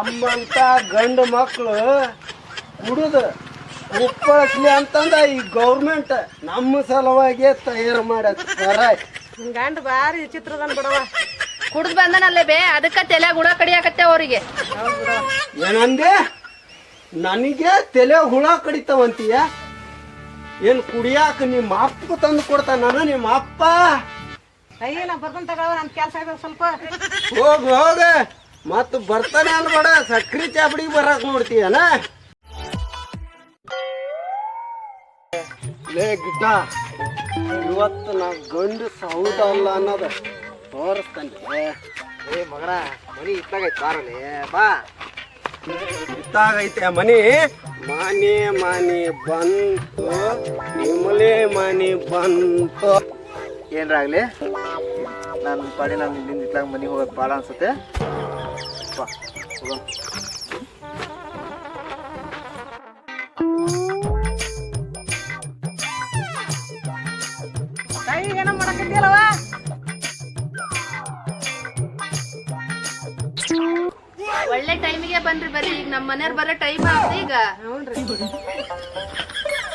ನಮ್ಮಂತ ಗಂಡು ಮಕ್ಕಳು ಕುಡಿದು ಉಪ್ಪಳಿಸ್ಲಿ ಅಂತಂದ ಈ ಗೌರ್ಮೆಂಟ್ ನಮ್ಮ ಸಲುವಾಗಿ ತಯಾರು ಮಾಡಕ್ ಸರ ಗಂಡ ಭಾರಿ ಚಿತ್ರದನ್ ಬಿಡವ ಕುಡ್ದು ಬಂದನಲ್ಲೇ ಬೇ ಅದಕ್ಕೆ ತಲೆ ಗುಡ ಕಡಿಯಾಕತ್ತೆ ಅವರಿಗೆ. ಏನಂದೆ? ನನಗೆ ತಲೆ ಹುಳ ಕಡಿತವಂತೀಯ? ಏನು ಕುಡಿಯಾಕ ನಿಮ್ಮ ಅಪ್ಪ ತಂದು ಕೊಡ್ತಾನ ನಿಮ್ಮ ಅಪ್ಪ? ಅಯ್ಯ ನಾ ಬರ್ದಂತ ತಗೊಳವ ನನ್ ಕೆಲಸ ಆಗ್ಬೇಕು ಸ್ವಲ್ಪ. ಹೋಗ ಹೋಗ. ಮತ್ತ ಬರ್ತಾನೆ ಅನ್ಬೇಡ ಸಕ್ರಿ ಚಾಪಡಿ ಬರಾಕ್ ನೋಡ್ತೀಯನ? ಲೇ ಗಿಡ್ಡ, ಇವತ್ತು ನಾ ಗಂಡು ಸೌದಲ್ಲ ಅನ್ನೋದು ತೋರಿಸ್ತಾನೆ. ಏ ಮಗಳ ಮನಿ ಇತ್ತಾಗೈತೆ ಬಾರಲಿ ಬಾ. ಇತ್ತಾಗೈತೆ ಮನಿ. ಮನೆ ಮನೆ ಬಂತು, ನಿಮ್ಮಲೆ ಮನೆ ಬಂತು. ಏನ್ರಾಗ್ಲಿ ನನ್ನ ಪಾಡಿ ನಾನು ಇಲ್ಲಿಂದ ಇತ್ತಾಗ ಮನೆಗೆ ಹೋಗೋಕೆ ಭಾಳ ಅನ್ಸುತ್ತೆ. ಬಾ ಹೋಗೋಣ ಕೈ ಏನೋ ಮಾಡಕತ್ತಿಯಲ್ಲವ ಒಳ್ಳೆ ಟೈಮಿಗೆ ಬಂದ್ರಿ ಬರ್ರಿ. ಈಗ ನಮ್ಮ ಮನೆಯವ್ರು ಬರೋ ಟೈಮ್ ಆಯ್ತು ಈಗ. ಹ್ಞೂನ್ರಿ.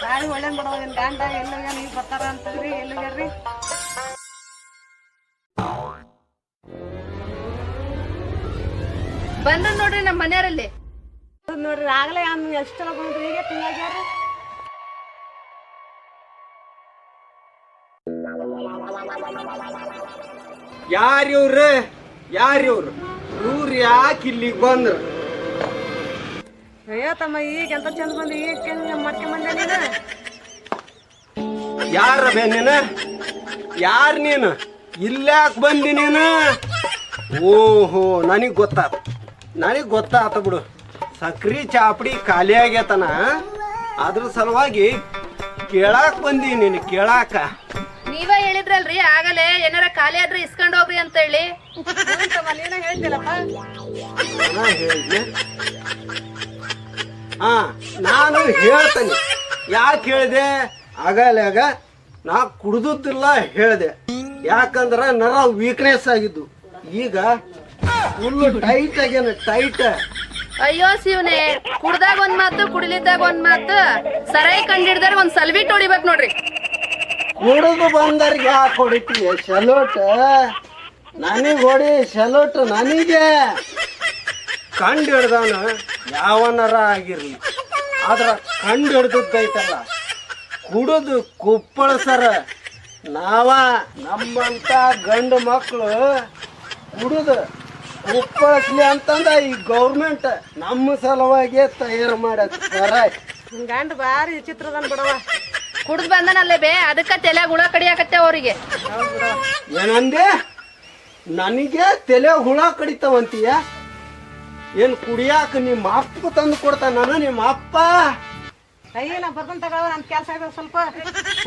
ಭಾರಿ ಒಳ್ಳೆ ಮಾಡೋದೇನು ಗಂಡ. ನೀವು ಈಗ ಬರ್ತಾರ ಅಂತಂದ್ರಿ ಎಲ್ಲೋಗ್ಯಾರ್ರಿ ಬಂದ್ರು ನೋಡ್ರಿ ನಮ್ಮ ಮನೆಯವರಲ್ಲಿ. ನೋಡ್ರಿ ಆಗ್ಲೇ ಅನ್ ಎಷ್ಟೆಲ್ಲ ಬಂದ್ರಿ ಈಗ ತಿಂಗಾಗ್ಯಾರ ಯಾರಿವ್ರು ಯಾರಿವ್ರು ಇವ್ರು ಯಾಕೆ ಇಲ್ಲಿಗೆ ಬಂದ್ರು? ಅಯ್ಯೋ ತಮ್ಮ ಈಗ ಎಂತ ಚಂದ ಬಂದು ಈಗ ಮತ್ತೆ ಬಂದೆ ನೀನು. ಯಾರ ಬೇ ನೀನು? ಯಾರು ನೀನು? ಇಲ್ಯಾಕೆ ಬಂದಿ ನೀನು? ಓಹೋ ನನಗೆ ಗೊತ್ತಾತ. ನನಗೆ ಗೊತ್ತಾತ ಬಿಡು. ಸಕ್ರಿ ಚಾಪಡಿ ಖಾಲಿ ಆಗ್ಯತನ ಅದ್ರ ಸಲುವಾಗಿ ಕೇಳಾಕ್ ಬಂದಿ ನೀನು ಕೇಳಾಕ. ನೀವ ಹೇಳಿದ್ರಲ್ರಿ ಆಗಲೇ. ಏನಾರ ಖಾಲಿ ಆದ್ರೆ ಇಸ್ಕೊಂಡ್ ಹೋಗ್ರಿ ಅಂತ ಹೇಳಿ ಹಾ ನಾನು ಹೇಳ್ತೇನೆ. ಯಾಕೆ ಹೇಳಿದೆ? ಆಗಲ್ಯಾಗ ನಾ ಕುಡ್ದಿಲ್ಲ ಹೇಳಿದೆ. ಯಾಕಂದ್ರ ನರ ವೀಕ್ನೆಸ್ ಆಗಿದ್ದು. ಈಗ ಟೈಟ್ ಆಗ್ಯಾನ ಟೈಟ್ ಅಯ್ಯೋ ಶಿವನೇ ಕುಡ್ದಾಗ ಒಂದ್ ಮಾತು ಕುಡಿಲಿದ್ದಾಗ ಒಂದ್ ಮಾತು. ಸರೈ ಕಂಡಿಡ್ದಾಗ ಒಂದ್ ಸಲ್ವಿಟ್ ಹೊಡಿಬೇಕು ನೋಡ್ರಿ. ಕುಡಿದು ಬಂದವ್ರಿಗೆ ಯಾಕೆ ಹೊಡಿತೀಯ ಶಲೋಟ್? ನನಗೆ ಹೊಡಿ ಶಲೋಟ್ ನನಗೆ. ಕಂಡು ಹಿಡ್ದಾನ ಯಾವನರ ಆಗಿರ್ಲಿ. ಆದ್ರ ಕಂಡು ಹಿಡ್ದದ್ದೈತಲ್ಲ ಕುಡಿದು ಕುಪ್ಪಳಸರ ನಾವ ನಮ್ಮಂತ ಗಂಡು ಮಕ್ಕಳು ಕುಡಿದು ಕುಪ್ಪಳಿಸ್ಲಿ ಅಂತಂದ ಈ ಗೌರ್ಮೆಂಟ್ ನಮ್ಮ ಸಲುವಾಗಿ ತಯಾರು ಮಾಡ್ ಸರ ನಿನ್ ಗಂಡ ಭಾರಿ ಚಿತ್ರದನ್ ಬಿಡವ ಕುಡ್ದು ಬಂದನಲ್ಲೇ ಬೇ ಅದಕ್ಕೆ ತಲೆ ಹುಳ ಕಡಿಯಾಕತ್ತೆ ಅವರಿಗೆ. ಏನಂದೆ? ನನಗೆ ತಲೆ ಹುಳ ಕಡಿತವಂತೀಯ? ಏನು ಕುಡಿಯಾಕ ನಿಮ್ಮ ಅಪ್ಪ ತಂದು ಕೊಡ್ತಾನ ನಿಮ್ಮ ಅಪ್ಪ? ಅಯ್ಯ ನಾ ಬರ್ದಂತ ತಗೊಳವ ನನ್ ಕೆಲಸ ಇದೆ ಸ್ವಲ್ಪ.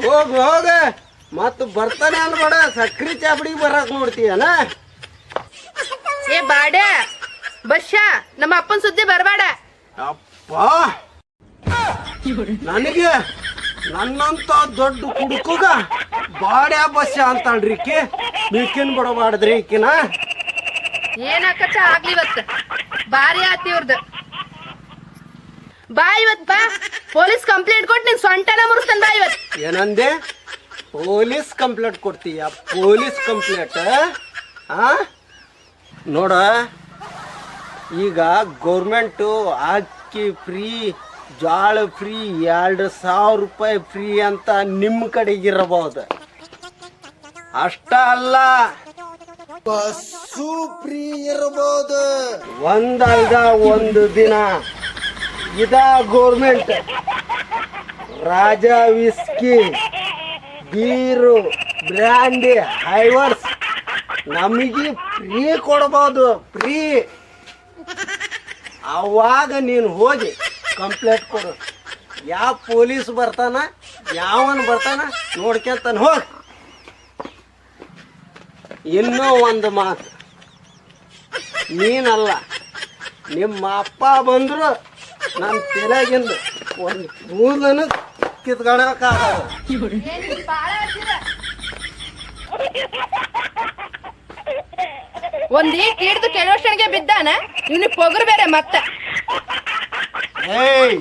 ಹೋಗ ಹೋಗ. ಮತ್ತ ಬರ್ತಾನೆ ಅನ್ಬೇಡ ಸಕ್ರಿ ಚಾಪಡಿ ಬರಾಕ್ ನೋಡ್ತೀಯನ? ಏ ಬಾಡ್ಯ ಬಶ್ಯ ನಮ್ಮ ಅಪ್ಪನ ಸುದ್ದಿ ಬರಬೇಡ. ಅಪ್ಪ. ನನಗೆ ನನ್ನಂತ ದೊಡ್ಡ ಕುಡುಕುಗ ಬಾಡ್ಯಾ ಬಸ್ಸ ಅಂತಾಳ್ರಿ ಈಕಿ. ನೀಕಿನ್ ಬಿಡಬಾರ್ದ್ರಿ ಈಕಿನ. ಏನಾಕಚ್ಚ ಆಗ್ಲಿ ಇವತ್ತು. ಬಾರಿ ಆತಿ ಇವ್ರದ್ದು ಬಾ ಇವತ್ ಬಾ. ಪೊಲೀಸ್ ಕಂಪ್ಲೇಂಟ್ ಕೊಟ್ಟು ನಿನ್ ಸೊಂಟನ ಮುರಿಸ್ತಾನೆ ಬಾ ಇವತ್. ಏನಂದೆ? ಪೊಲೀಸ್ ಕಂಪ್ಲೇಂಟ್ ಕೊಡ್ತೀಯ? ಪೊಲೀಸ್ ಕಂಪ್ಲೇಂಟ್ ಆ? ನೋಡ ಈಗ ಗೌರ್ಮೆಂಟು ಅಕ್ಕಿ ಫ್ರೀ ಜೋಳ ಫ್ರೀ ಎರಡು ಸಾವಿರ ರೂಪಾಯಿ ಫ್ರೀ ಅಂತ ನಿಮ್ಮ ಕಡೆಗಿರಬಹುದು ಅಷ್ಟ ಅಲ್ಲ. ಬಸ್ಸು ಫ್ರೀ ಇರಬಹುದು ಒಂದಲ್ದ ಒಂದು ದಿನ. ಇದ ಗೌರ್ಮೆಂಟ್ ರಾಜ ವಿಸ್ಕಿ ಬೀರು ಬ್ರ್ಯಾಂಡಿ ಹೈವರ್ಸ್ ನಮಗೆ ಫ್ರೀ ಕೊಡ್ಬೋದು ಫ್ರೀ ಅವಾಗ ನೀನು ಹೋಗಿ ಕಂಪ್ಲೇಂಟ್ ಕೊಡು. ಯಾವ ಪೊಲೀಸ್ ಬರ್ತಾನ, ಯಾವನ್ ಬರ್ತಾನ ನೋಡ್ಕೊಂತಾನ ಹೋಗ್. ಇನ್ನೂ ಒಂದು ಮಾತು. ನೀನಲ್ಲ, ನಿಮ್ಮ ಅಪ್ಪ ಬಂದರು ನನ್ನ ತಲೆಗಿಂದ ಒಂದು ಕೂದಲನ್ನು ಕಿತ್ಕೊಳಕ್ಕಾಗಲ್ಲ. ಒಂದ್ ಈಟ್ ಹಿಡ್ದು ಬಿದ್ದಾನೆ ಬಿದ್ದಾನ ಇವ್ನಿಗೆ ಪೊಗರು ಬೇರೆ ಮತ್ತೆ. ಏಯ್!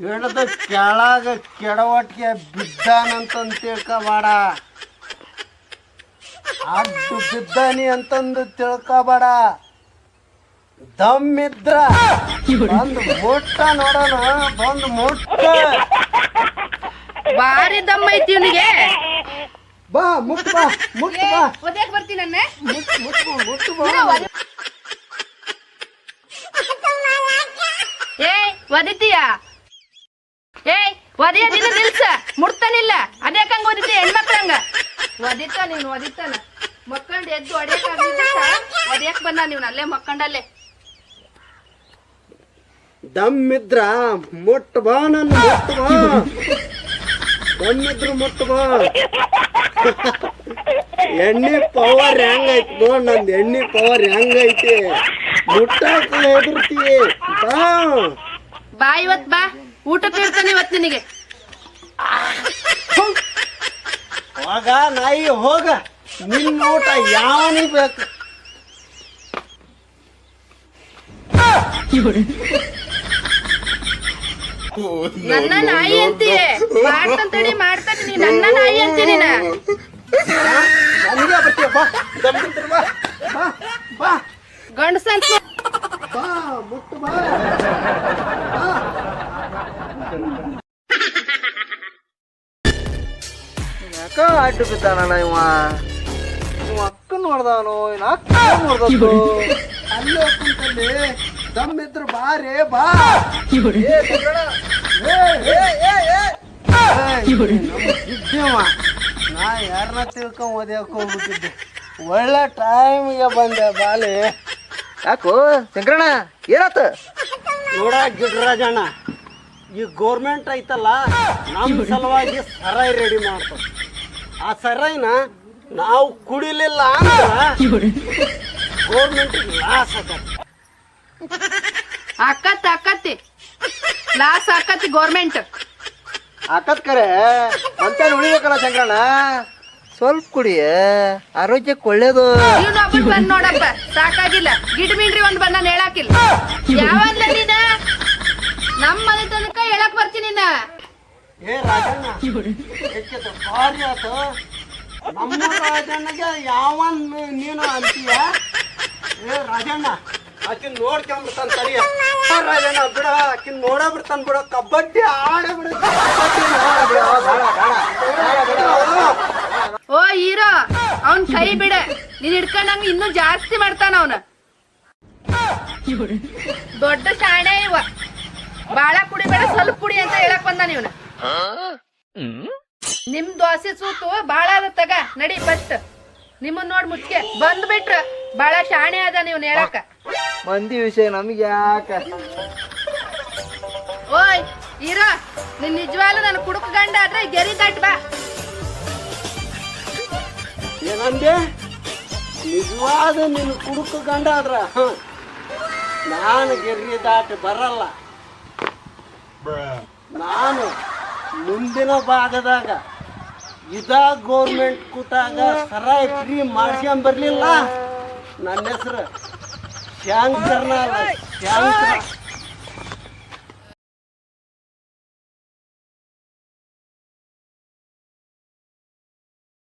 ಹಿಡ್ದು ಕೆಳಗ ಕೆಡವಟ್ಗೆ ಬಿದ್ದಾನಂತಂದು ತಿಳ್ಕೊಬೇಡ. ಅಡ್ಡು ಬಿದ್ದಾನಿ ಅಂತಂದು ತಿಳ್ಕೊಬೇಡ. ದಮ್ಮಿದ್ರ ಬಂದು ಮುಟ್ಟ ನೋಡೋಣ ಬಂದು ಮುಟ್ಟ. ಬಾರಿ ದಮ್ಮ ಐತಿ ಇವ್ನಿಗೆ. ಬಾ ಮುಟ್ ಬಾ ಮುಟ್ ಬಾ. ಒದ್ಯಾಕ್ ಬರ್ತೀನಿ ನನ್ನ? ಮುಟ್ ಮುಟ್ ಬಾ, ಮುಟ್ ಬಾ. ಏಯ್ ಒದಿತೀಯ? ಏಯ್ ಒದಿಯೋದಿಲ್ಲ ನಿಲ್ಸ. ಮುಡ್ತಾನಿಲ್ಲ ಅದ್ಯಾಕಂಗ ಒದಿತಿ ಹೆಣ್ಮಕ್ಳಂಗ ಒದಿತ ನೀನು ಒದಿತಾನ. ಮಕ್ಕಂಡ್ ಎದ್ದು ಒಡೆಯಕ್ ಒದಿಯಕ್ ಬಂದ ನೀವ್ ಅಲ್ಲೇ ಮಕ್ಕಂಡಲ್ಲೇ. ದಮ್ಮಿದ್ರ ಮುಟ್ ಬಾ ನನ್ನ ಮುಟ್ ಬಾ. ದಮ್ಮಿದ್ರ ಮತ್ತು ಬಾ. ಎಣ್ಣೆ ಪವರ್ ಹೆಂಗೈತಿ ನೋಡ್ ನಂದು ಎಣ್ಣೆ ಪವರ್ ಹೆಂಗೈತಿ ಮುಟ್ಟಾಕ ಹೆದರ್ತಿ ಬಾ. ಬಾ ಇವತ್ ಬಾ. ಊಟ ಇರ್ತಾನೆ ಇವತ್ ನಿನಗೆ. ಹೋಗ. ನಾಯಿ ಹೋಗ. ನಿನ್ನ ಊಟ ಯಾವನಿಗೆ ಬೇಕು? ನನ್ನ ನಾಯಿ ಅಂತಿ ಮಾಡ್ತಂತೇಳಿ ಮಾಡ್ತಾನೆ ನೀ ನನ್ನ ನಾಯಿ ಅಂತೀನಿ ನೀನ. ಗಂಡಸ ಅಂತ ಯಾಕ ಅಡ್ಡು ಬಿದ್ದಾನಣ್ಣ ಇವ? ಇವ ಅಕ್ಕ ನೋಡ್ದಾನು ಇನ್ನು ಅಕ್ಕ ನೋಡ್ದದ್ದು ಅಲ್ಲೇ ದಮ್ಮಿದ್ರ ಬಾ. ರೇ ಬಾ. ಇದ್ದೇವ ನಾ ಯಾರನ್ನ ತಿಳ್ಕೊಂಡ್ ಓದ್ಯಾಕ ಹೋಗ್ಬಿಟ್ಟಿದ್ದೆ. ಒಳ್ಳೆ ಟೈಮಿಗೆ ಬಂದೆ ಬಾಲಿ. ಯಾಕೋ? ಶಂಕರಣ್ಣ ಏನಾತ? ನೋಡ ಗಿಡ್ರಾಜಣ್ಣ ಈ ಗೋರ್ಮೆಂಟ್ ಐತಲ್ಲ ನಮ್ಮ ಸಲುವಾಗಿ ಸರಾಯಿ ರೆಡಿ ಮಾಡ್ತದೆ ಆ ಸರಾಯಿನ ನಾವು ಕುಡಿಲಿಲ್ಲ ಅಂದ್ರೆ ಗೋರ್ಮೆಂಟ್ ಲಾಸ್ ಆಗತ್ತೆ ಅಕ್ಕತ್ ಅಕ್ಕತ್ತಿ ಲಾಸ್ ಅಕ್ಕತ್ತಿ ಗೌರ್ಮೆಂಟ್ ಆಕತ್ ಕರೆ ಅಂತ ಉಳಿಬೇಕಲ್ಲ ಶಂಕರಣ್ಣ? ಸ್ವಲ್ಪ ಕುಡಿಯ ಆರೋಗ್ಯಕ್ಕೆ ಒಳ್ಳೇದು. ಬಂದ್ ನೋಡಪ್ಪ ಸಾಕಾಗಿಲ್ಲ. ಗಿಡ ಮೀನ್ರಿ ಒಂದ್ ಬಂದ ಹೇಳಾಕಿಲ್ಲ. ಯಾವಲ್ಲ ನೀನ? ನಮ್ಮ ಮನೆ ತನಕ ಹೇಳಕ್ ಬರ್ತೀನಿ ನೀನ. ಏ ರಾಜಣ್ಣ ಎಚ್ಚೆತ್ತು, ಭಾರಿ ಆತು. ನಮ್ಮ ರಾಜಣ್ಣಗೆ ಯಾವನ್ ನೀನು ಅಂತೀಯ? ಏ ರಾಜಣ್ಣ ಆಕಿನ್ ನೋಡ್ಕೊಂಬಿಡ್ತಾನ ಬಿಡ. ಆಕಿನ್ ನೋಡ ಬಿಡ್ತಾನ ಬಿಡ. ಕಬಡ್ಡಿ ಆಡ ಬಿಡ ಬಿಡ. ಓ, ಹೀರೋ, ಅವನ್ ಕೈ ಬಿಡ. ನೀನ್ ಹಿಡ್ಕೊಂಡಂಗ ಇನ್ನೂ ಜಾಸ್ತಿ ಮಾಡ್ತಾನ ಅವನ. ದೊಡ್ಡ ಶಾಣೆ ಇವ. ಬಾಳ ಕುಡಿಬೇಡ ಸ್ವಲ್ಪ ಕುಡಿ ಅಂತ ಹೇಳಕ್ ಬಂದ ನೀವನ ನಿಮ್ ದೋಸೆ ಸೂತು ಬಾಳ ತಗ. ನಡಿ, ಬಟ್. ನಿಮ್ಮನ್ ನೋಡ್ ಮುಚ್ಕೆ. ಬಂದ್ಬಿಟ್ರ. ಬಾಳ ಶಾಣೆ ಅದ ನೀವ್ ಹೇಳಕ ಮಂದಿ ವಿಷಯ ನಮ್ಗೆ ಯಾಕ? ಓಯ್ ಇರೋ ನಿನ್ ನಿಜವಾಗ್ಲೂ ನನ್ನ ಕುಡುಕ ಗಂಡ ಆದ್ರೆ ಗೆರಿ ದಟ್ ಬಾ. ಏನಂದೆ? ನಿಜವಾದ ನಿನ್ನ ಕುಡುಕು ಗಂಡ ಆದ್ರ? ನಾನು ಗೆರಿ ದಾಟಿ ಬರಲ್ಲ. ನಾನು ಮುಂದಿನ ಭಾಗದಾಗ ಇದ ಗೋರ್ಮೆಂಟ್ ಕೂತಾಗ ಸರ ಫ್ರೀ ಮಾಡ್ಸ್ಕೊಂಡ್ ಬರ್ಲಿಲ್ಲ? ನನ್ನ ಹೆಸರು ધ્યાન કરનાર ધ્યાન